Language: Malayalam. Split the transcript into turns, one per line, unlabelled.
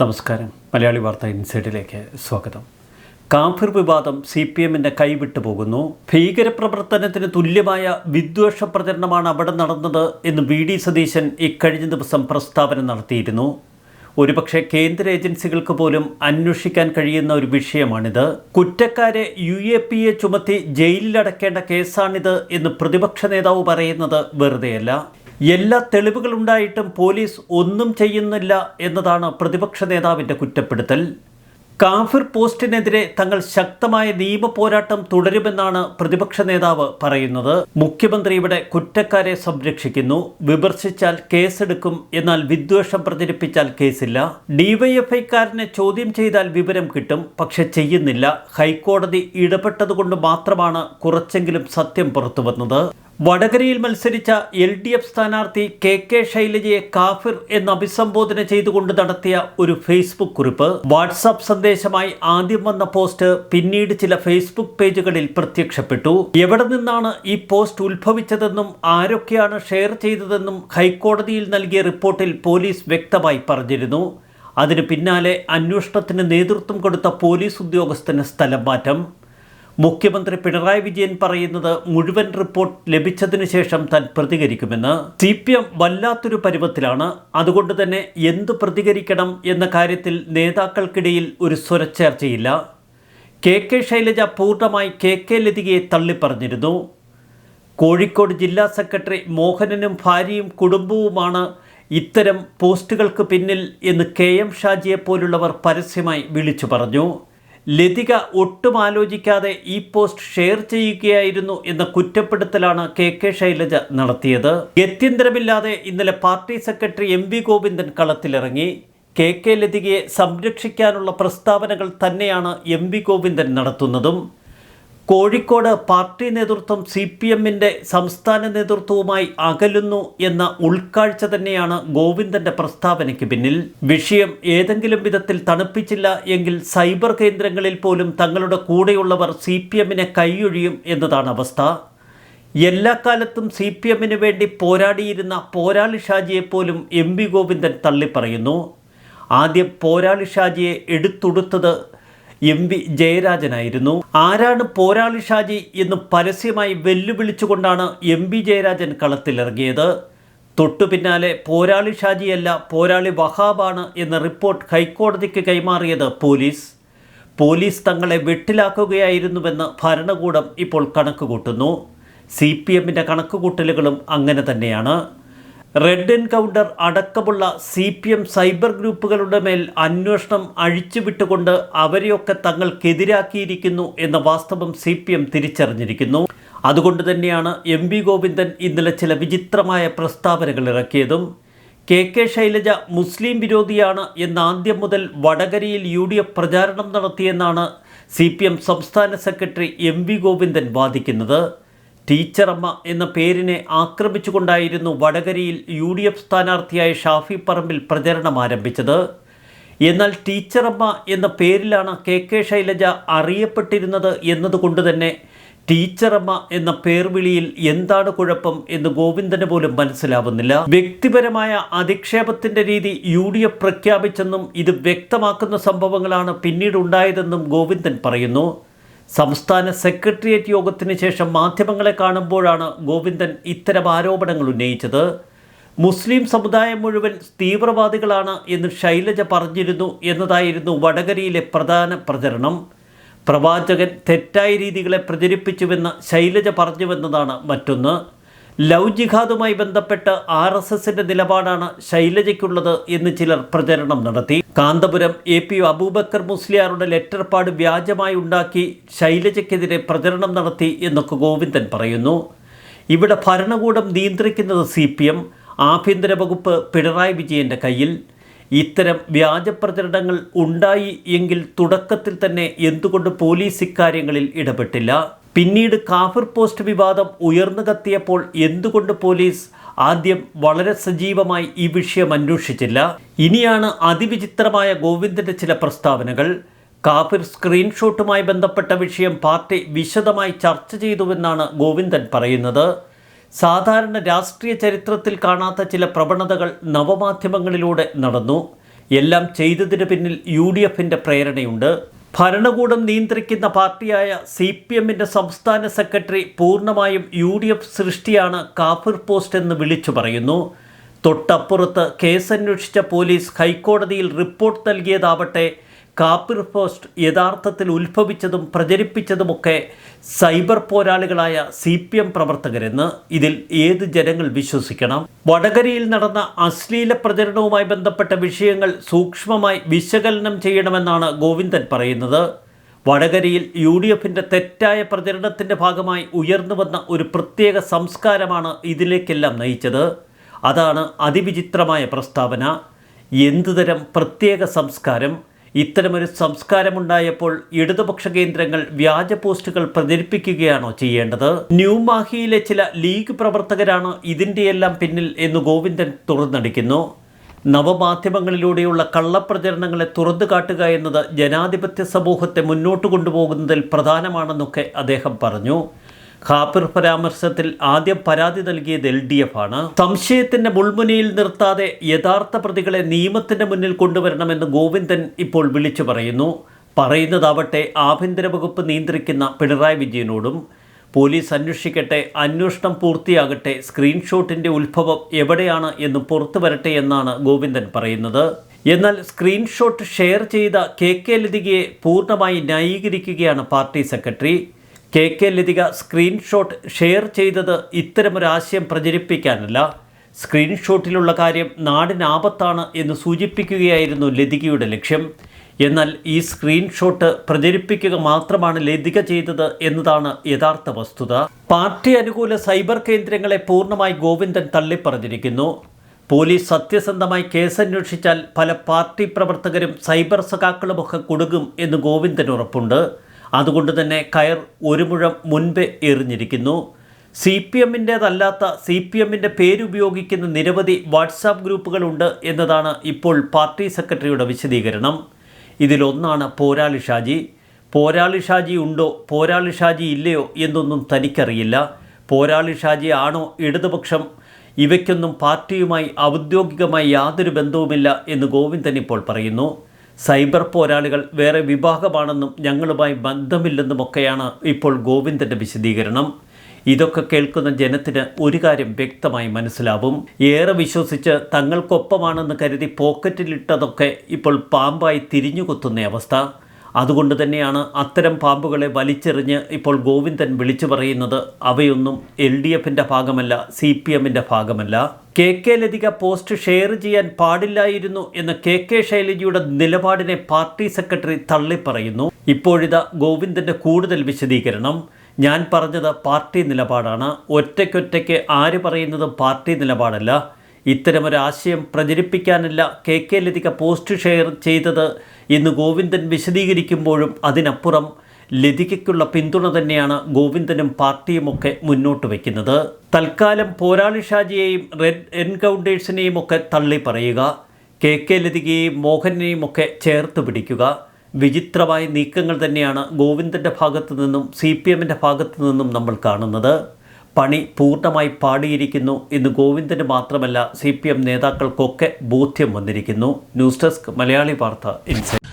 നമസ്കാരം. മലയാളി വാർത്ത ഇൻസൈഡിലേക്ക് സ്വാഗതം. കാഫിർ വിവാദം സി പി എമ്മിന്റെ കൈവിട്ടു പോകുന്നു. ഭീകരപ്രവർത്തനത്തിന് തുല്യമായ വിദ്വേഷ പ്രചരണമാണ് അവിടെ നടന്നത് എന്ന് വി ഡി സതീശൻ ഇക്കഴിഞ്ഞ ദിവസം പ്രസ്താവന നടത്തിയിരുന്നു. ഒരുപക്ഷെ കേന്ദ്ര ഏജൻസികൾക്ക് പോലും അന്വേഷിക്കാൻ കഴിയുന്ന ഒരു വിഷയമാണിത്. കുറ്റക്കാരെ യു എ പി എ ചുമത്തി ജയിലിലടക്കേണ്ട കേസാണിത് എന്ന് പ്രതിപക്ഷ നേതാവ് പറയുന്നത് വെറുതെയല്ല. എല്ലാ തെളിവുകളുണ്ടായിട്ടും പോലീസ് ഒന്നും ചെയ്യുന്നില്ല എന്നതാണ് പ്രതിപക്ഷ നേതാവിന്റെ കുറ്റപ്പെടുത്തൽ. കാഫിർ പോസ്റ്റിനെതിരെ തങ്ങൾ ശക്തമായ നിയമ പോരാട്ടം തുടരുമെന്നാണ് പ്രതിപക്ഷ നേതാവ് പറയുന്നത്. മുഖ്യമന്ത്രി ഇവിടെ കുറ്റക്കാരെ സംരക്ഷിക്കുന്നു. വിമർശിച്ചാൽ കേസെടുക്കും. എന്നാൽ വിദ്വേഷം പ്രചരിപ്പിച്ചാൽ കേസില്ല. ഡിവൈഎഫ്ഐക്കാരനെ ചോദ്യം ചെയ്താൽ വിവരം കിട്ടും. പക്ഷെ ചെയ്യുന്നില്ല. ഹൈക്കോടതി ഇടപെട്ടതുകൊണ്ട് മാത്രമാണ് കുറച്ചെങ്കിലും സത്യം പുറത്തു വന്നത് വടകരയിൽ മത്സരിച്ച എൽ ഡി എഫ് സ്ഥാനാർത്ഥി കെ കെ ശൈലജയെ കാഫിർ എന്ന് അഭിസംബോധന ചെയ്തുകൊണ്ട് നടത്തിയ ഒരു ഫേസ്ബുക്ക് കുറിപ്പ്. വാട്സാപ്പ് സന്ദേശമായി ആദ്യം വന്ന പോസ്റ്റ് പിന്നീട് ചില ഫേസ്ബുക്ക് പേജുകളിൽ പ്രത്യക്ഷപ്പെട്ടു. എവിടെ നിന്നാണ് ഈ പോസ്റ്റ് ഉത്ഭവിച്ചതെന്നും ആരൊക്കെയാണ് ഷെയർ ചെയ്തതെന്നും ഹൈക്കോടതിയിൽ നൽകിയ റിപ്പോർട്ടിൽ പോലീസ് വ്യക്തമായി പറഞ്ഞിരുന്നു. അതിന് പിന്നാലെ അന്വേഷണത്തിന് നേതൃത്വം കൊടുത്ത പോലീസ് ഉദ്യോഗസ്ഥന് സ്ഥലം മാറ്റം. മുഖ്യമന്ത്രി പിണറായി വിജയൻ പറയുന്നത് മുഴുവൻ റിപ്പോർട്ട് ലഭിച്ചതിനു ശേഷം താൻ പ്രതികരിക്കുമെന്ന് സി പി എം വല്ലാത്തൊരു പരുവത്തിലാണ്. അതുകൊണ്ട് തന്നെ എന്ത് പ്രതികരിക്കണം എന്ന കാര്യത്തിൽ നേതാക്കൾക്കിടയിൽ ഒരു സ്വരച്ചേർച്ചയില്ല. കെ കെ ശൈലജ പൂർണമായി കെ കെ ലതികയെ തള്ളിപ്പറഞ്ഞിരുന്നു. കോഴിക്കോട് ജില്ലാ സെക്രട്ടറി മോഹനനും ഭാര്യയും കുടുംബവുമാണ് ഇത്തരം പോസ്റ്റുകൾക്ക് പിന്നിൽ എന്ന് കെ എം ഷാജിയെ പോലുള്ളവർ പരസ്യമായി വിളിച്ചു പറഞ്ഞു. ലതിക ഒട്ടും ആലോചിക്കാതെ ഈ പോസ്റ്റ് ഷെയർ ചെയ്യുകയായിരുന്നു എന്ന കുറ്റപ്പെടുത്തലാണ് കെ കെ ശൈലജ നടത്തിയത്. ഗത്യന്തരമില്ലാതെ ഇന്നലെ party secretary M V Govindan കളത്തിലിറങ്ങി. K K ലതികയെ സംരക്ഷിക്കാനുള്ള പ്രസ്താവനകൾ തന്നെയാണ് എം വി ഗോവിന്ദൻ നടത്തുന്നതും. കോഴിക്കോട് പാർട്ടി നേതൃത്വം സി പി എമ്മിന്റെ സംസ്ഥാന നേതൃത്വവുമായി അകലുന്നു എന്ന ഉൾക്കാഴ്ച തന്നെയാണ് ഗോവിന്ദന്റെ പ്രസ്താവനയ്ക്ക് പിന്നിൽ. വിഷയം ഏതെങ്കിലും വിധത്തിൽ തണുപ്പിച്ചില്ല എങ്കിൽ സൈബർ കേന്ദ്രങ്ങളിൽ പോലും തങ്ങളുടെ കൂടെയുള്ളവർ സി പി എമ്മിനെ കൈയൊഴിയും എന്നതാണ് അവസ്ഥ. എല്ലാ കാലത്തും സി പി എമ്മിന് വേണ്ടി പോരാടിയിരുന്ന പോരാളി ഷാജിയെപ്പോലും എം വി ഗോവിന്ദൻ തള്ളിപ്പറയുന്നു. ആദ്യം പോരാളി ഷാജിയെ എടുത്തുടുത്തത് എം വി ജയരാജനായിരുന്നു. ആരാണ് പോരാളി ഷാജി എന്ന് പരസ്യമായി വെല്ലുവിളിച്ചുകൊണ്ടാണ് എം വി ജയരാജൻ കളത്തിലിറങ്ങിയത്. തൊട്ടു പിന്നാലെ പോരാളി ഷാജിയല്ല പോരാളി വഹാബാണ് എന്ന റിപ്പോർട്ട് ഹൈക്കോടതിക്ക് കൈമാറിയത് പോലീസ്. പോലീസ് തങ്ങളെ വെട്ടിലാക്കുകയായിരുന്നുവെന്ന് ഭരണകൂടം ഇപ്പോൾ കണക്കുകൂട്ടുന്നു. സി പി എമ്മിന്റെ കണക്കുകൂട്ടലുകളും അങ്ങനെ തന്നെയാണ്. റെഡ് എൻകൗണ്ടർ അടക്കമുള്ള സി പി എം സൈബർ ഗ്രൂപ്പുകളുടെ മേൽ അന്വേഷണം അഴിച്ചുവിട്ടുകൊണ്ട് അവരെയൊക്കെ തങ്ങൾക്കെതിരാക്കിയിരിക്കുന്നു എന്ന വാസ്തവം സി പി എം തിരിച്ചറിഞ്ഞിരിക്കുന്നു. അതുകൊണ്ട് തന്നെയാണ് എം വി ഗോവിന്ദൻ ഇന്നലെ ചില വിചിത്രമായ പ്രസ്താവനകൾ ഇറക്കിയതും. കെ കെ ശൈലജ മുസ്ലിം വിരോധിയാണ് എന്ന് ആദ്യം മുതൽ വടകരയിൽ യു ഡി എഫ് പ്രചാരണം നടത്തിയെന്നാണ് സി പി എം സംസ്ഥാന സെക്രട്ടറി എം വി ഗോവിന്ദൻ വാദിക്കുന്നത്. ടീച്ചറമ്മ എന്ന പേരിനെ ആക്രമിച്ചുകൊണ്ടായിരുന്നു വടകരയിൽ യു ഡി എഫ് സ്ഥാനാർത്ഥിയായ ഷാഫി പറമ്പിൽ പ്രചരണം ആരംഭിച്ചത്. എന്നാൽ ടീച്ചറമ്മ എന്ന പേരിലാണ് കെ കെ ശൈലജ അറിയപ്പെട്ടിരുന്നത് എന്നതുകൊണ്ട് തന്നെ ടീച്ചറമ്മ എന്ന പേർവിളിയിൽ എന്താണ് കുഴപ്പം എന്ന് ഗോവിന്ദന് പോലും മനസ്സിലാവുന്നില്ല. വ്യക്തിപരമായ അധിക്ഷേപത്തിന്റെ രീതി യു ഡി എഫ് പ്രഖ്യാപിച്ചെന്നും ഇത് വ്യക്തമാക്കുന്ന സംഭവങ്ങളാണ് പിന്നീടുണ്ടായതെന്നും ഗോവിന്ദൻ പറയുന്നു. സംസ്ഥാന സെക്രട്ടേറിയറ്റ് യോഗത്തിന് ശേഷം മാധ്യമങ്ങളെ കാണുമ്പോഴാണ് ഗോവിന്ദൻ ഇത്തരം ആരോപണങ്ങൾ ഉന്നയിച്ചത്. മുസ്ലിം സമുദായം മുഴുവൻ തീവ്രവാദികളാണ് എന്ന് ശൈലജ പറഞ്ഞിരുന്നു എന്നതായിരുന്നു വടകരയിലെ പ്രധാന പ്രചരണം. പ്രവാചകൻ തെറ്റായ രീതികളെ പ്രചരിപ്പിച്ചുവെന്ന് ശൈലജ പറഞ്ഞുവെന്നതാണ് മറ്റൊന്ന്. ലവ് ജിഹാദുമായി ബന്ധപ്പെട്ട് ആർ എസ് എസിന്റെ നിലപാടാണ് ശൈലജയ്ക്കുള്ളത് എന്ന് ചിലർ പ്രചരണം നടത്തി. കാന്തപുരം എ പി അബൂബക്കർ മുസ്ലിയാറുടെ ലെറ്റർ പാഡ് വ്യാജമായി ഉണ്ടാക്കി ശൈലജയ്ക്കെതിരെ പ്രചരണം നടത്തി എന്നൊക്കെ ഗോവിന്ദൻ പറയുന്നു. ഇവിടെ ഭരണകൂടം നിയന്ത്രിക്കുന്നത് സി പി എം ആഭ്യന്തര വകുപ്പ് പിണറായി വിജയന്റെ കയ്യിൽ. ഇത്തരം വ്യാജ പ്രചരണങ്ങൾ ഉണ്ടായി എങ്കിൽ തുടക്കത്തിൽ തന്നെ എന്തുകൊണ്ട് പോലീസ് ഇക്കാര്യങ്ങളിൽ ഇടപെട്ടില്ല? പിന്നീട് കാഫിർ പോസ്റ്റ് വിവാദം ഉയർന്നു കത്തിയപ്പോൾ എന്തുകൊണ്ട് പോലീസ് ആദ്യം വളരെ സജീവമായി ഈ വിഷയം അന്വേഷിച്ചില്ല? ഇനിയാണ് അതിവിചിത്രമായ ഗോവിന്ദന്റെ ചില പ്രസ്താവനകൾ. കാഫിർ സ്ക്രീൻഷോട്ടുമായി ബന്ധപ്പെട്ട വിഷയം പാർട്ടി വിശദമായി ചർച്ച ചെയ്തുവെന്നാണ് ഗോവിന്ദൻ പറയുന്നത്. സാധാരണ രാഷ്ട്രീയ ചരിത്രത്തിൽ കാണാത്ത ചില പ്രവണതകൾ നവമാധ്യമങ്ങളിലൂടെ നടന്നു. എല്ലാം ചെയ്തതിന് പിന്നിൽ യു ഡി എഫിന്റെ പ്രേരണയുണ്ട്. ഭരണകൂടം നിയന്ത്രിക്കുന്ന പാർട്ടിയായ സി പി എമ്മിന്റെ സംസ്ഥാന സെക്രട്ടറി പൂർണമായും യു ഡി എഫ് സൃഷ്ടിയാണ് കാഫിർ പോസ്റ്റ് എന്ന് വിളിച്ചു പറയുന്നു. തൊട്ടപ്പുറത്ത് കേസന്വേഷിച്ച പോലീസ് ഹൈക്കോടതിയിൽ റിപ്പോർട്ട് നൽകിയതാവട്ടെ കാപ്പിർ പോസ്റ്റ് യഥാർത്ഥത്തിൽ ഉത്ഭവിച്ചതും പ്രചരിപ്പിച്ചതുമൊക്കെ സൈബർ പോരാളികളായ സി പി എം പ്രവർത്തകരെന്ന് ഇതിൽ ഏത് ജനങ്ങൾ വിശ്വസിക്കണം? വടകരയിൽ നടന്ന അശ്ലീല പ്രചരണവുമായി ബന്ധപ്പെട്ട വിഷയങ്ങൾ സൂക്ഷ്മമായി വിശകലനം ചെയ്യണമെന്നാണ് ഗോവിന്ദൻ പറയുന്നത്. വടകരയിൽ യു ഡി എഫിന്റെ തെറ്റായ പ്രചരണത്തിന്റെ ഭാഗമായി ഉയർന്നു വന്ന ഒരു പ്രത്യേക സംസ്കാരമാണ് ഇതിലേക്കെല്ലാം നയിച്ചത്. അതാണ് അതിവിചിത്രമായ പ്രസ്താവന. എന്തുതരം പ്രത്യേക സംസ്കാരം? ഇത്തരമൊരു സംസ്കാരമുണ്ടായപ്പോൾ ഇടതുപക്ഷ കേന്ദ്രങ്ങൾ വ്യാജ പോസ്റ്റുകൾ പ്രചരിപ്പിക്കുകയാണോ ചെയ്യേണ്ടത്? ന്യൂമാഹിയിലെ ചില ലീഗ് പ്രവർത്തകരാണ് ഇതിന്റെയെല്ലാം പിന്നിൽ എന്ന് ഗോവിന്ദൻ തുറന്നടിക്കുന്നു. നവമാധ്യമങ്ങളിലൂടെയുള്ള കള്ളപ്രചരണങ്ങളെ തുറന്നു കാട്ടുക എന്നത് ജനാധിപത്യ സമൂഹത്തെ മുന്നോട്ട് കൊണ്ടുപോകുന്നതിൽ പ്രധാനമാണെന്നൊക്കെ അദ്ദേഹം പറഞ്ഞു. ഖാപ്പിർ പരാമർശത്തിൽ ആദ്യം പരാതി നൽകിയത് എൽ ഡി എഫ് ആണ്. സംശയത്തിന്റെ മുൾമുനയിൽ നിർത്താതെ യഥാർത്ഥ പ്രതികളെ നിയമത്തിന്റെ മുന്നിൽ കൊണ്ടുവരണമെന്ന് ഗോവിന്ദൻ ഇപ്പോൾ വിളിച്ചു പറയുന്നു. പറയുന്നതാവട്ടെ ആഭ്യന്തര വകുപ്പ് നിയന്ത്രിക്കുന്ന പിണറായി വിജയനോടും പോലീസ് അന്വേഷിക്കട്ടെ അന്വേഷണം പൂർത്തിയാകട്ടെ സ്ക്രീൻഷോട്ടിന്റെ ഉത്ഭവം എവിടെയാണ് എന്ന് പുറത്തു വരട്ടെ എന്നാണ് ഗോവിന്ദൻ പറയുന്നത്. എന്നാൽ സ്ക്രീൻഷോട്ട് ഷെയർ ചെയ്ത കെ കെ ലതികയെ പൂർണമായി ന്യായീകരിക്കുകയാണ് party secretary. K K Lathika screenshot share ചെയ്തത് ഇത്തരമൊരാശയം പ്രചരിപ്പിക്കാനല്ല. സ്ക്രീൻഷോട്ടിലുള്ള കാര്യം നാടിനാപത്താണ് എന്ന് സൂചിപ്പിക്കുകയായിരുന്നു ലതികയുടെ ലക്ഷ്യം. എന്നാൽ ഈ സ്ക്രീൻഷോട്ട് പ്രചരിപ്പിക്കുക മാത്രമാണ് ലതിക ചെയ്തത് എന്നതാണ് യഥാർത്ഥ വസ്തുത. പാർട്ടി അനുകൂല സൈബർ കേന്ദ്രങ്ങളെ പൂർണമായി ഗോവിന്ദൻ തള്ളിപ്പറഞ്ഞിരിക്കുന്നു. പോലീസ് സത്യസന്ധമായി കേസന്വേഷിച്ചാൽ പല പാർട്ടി പ്രവർത്തകരും സൈബർ സഖാക്കളുമൊക്കെ കൊടുക്കും എന്ന് ഗോവിന്ദൻ ഉറപ്പുണ്ട്. അതുകൊണ്ട് തന്നെ കയർ ഒരു മുഴം മുൻപേ എറിഞ്ഞിരിക്കുന്നു. സി പി എമ്മിന്റേതല്ലാത്ത സി പി എമ്മിന്റെ പേരുപയോഗിക്കുന്ന നിരവധി വാട്സാപ്പ് ഗ്രൂപ്പുകളുണ്ട് എന്നതാണ് ഇപ്പോൾ പാർട്ടി സെക്രട്ടറിയുടെ വിശദീകരണം. ഇതിലൊന്നാണ് പോരാളി ഷാജി. പോരാളി ഷാജി ഉണ്ടോ? പോരാളി ഷാജി ഇല്ലയോ എന്നൊന്നും തനിക്കറിയില്ല. പോരാളി ഷാജി ആണോ ഇടതുപക്ഷം? ഇവയ്ക്കൊന്നും പാർട്ടിയുമായി ഔദ്യോഗികമായി യാതൊരു ബന്ധവുമില്ല എന്ന് ഗോവിന്ദൻ ഇപ്പോൾ പറയുന്നു. സൈബർ പോരാളികൾ വേറെ വിഭാഗമാണെന്നും ഞങ്ങളുമായി ബന്ധമില്ലെന്നുമൊക്കെയാണ് ഇപ്പോൾ ഗോവിന്ദന്റെ വിശദീകരണം. ഇതൊക്കെ കേൾക്കുന്ന ജനത്തിന് ഒരു കാര്യം വ്യക്തമായി മനസ്സിലാവും. ഏറെ വിശ്വസിച്ച് തങ്ങൾക്കൊപ്പമാണെന്ന് കരുതി പോക്കറ്റിലിട്ടതൊക്കെ ഇപ്പോൾ പാമ്പായി തിരിഞ്ഞുകൊത്തുന്ന അവസ്ഥ. അതുകൊണ്ട് തന്നെയാണ് അത്തരം പാമ്പുകളെ വലിച്ചെറിഞ്ഞ് ഇപ്പോൾ ഗോവിന്ദൻ വിളിച്ചു പറയുന്നത്. അവയൊന്നും എൽ ഡി എഫിന്റെ ഭാഗമല്ല സി പി എമ്മിന്റെ ഭാഗമല്ല. K K Lathika post share ചെയ്യാൻ പാടില്ലായിരുന്നു എന്ന് കെ കെ ശൈലജയുടെ നിലപാടിനെ പാർട്ടി സെക്രട്ടറി തള്ളിപ്പറയുന്നു. ഇപ്പോഴിതാ ഗോവിന്ദന്റെ കൂടുതൽ വിശദീകരണം. ഞാൻ പറഞ്ഞത് പാർട്ടി നിലപാടാണ്. ഒറ്റയ്ക്കൊറ്റയ്ക്ക് ആര് പറയുന്നത് പാർട്ടി നിലപാടല്ല. ഇത്തരമൊരാശയം പ്രചരിപ്പിക്കാനല്ല K K Lathika post share ചെയ്തത് എന്ന് ഗോവിന്ദൻ വിശദീകരിക്കുമ്പോഴും അതിനപ്പുറം ലതികയ്ക്കുള്ള പിന്തുണ തന്നെയാണ് ഗോവിന്ദനും പാർട്ടിയുമൊക്കെ മുന്നോട്ട് വയ്ക്കുന്നത്. തൽക്കാലം പോരാളി ഷാജിയെയും റെഡ് എൻകൗണ്ടേഴ്സിനെയും ഒക്കെ തള്ളി പറയുക. കെ കെ ലതികയെയും മോഹനെയും ഒക്കെ ചേർത്ത് പിടിക്കുക. വിചിത്രമായ നീക്കങ്ങൾ തന്നെയാണ് ഗോവിന്ദന്റെ ഭാഗത്തു നിന്നും സി പി എമ്മിന്റെ ഭാഗത്തു നിന്നും നമ്മൾ കാണുന്നത്. പണി പൂർണമായി പാടിയിരിക്കുന്നു എന്ന് ഗോവിന്ദന് മാത്രമല്ല സി പി എം നേതാക്കൾക്കൊക്കെ ബോധ്യം വന്നിരിക്കുന്നു. ന്യൂസ് ഡെസ്ക് മലയാളി വാർത്ത ഇൻസൈഡ്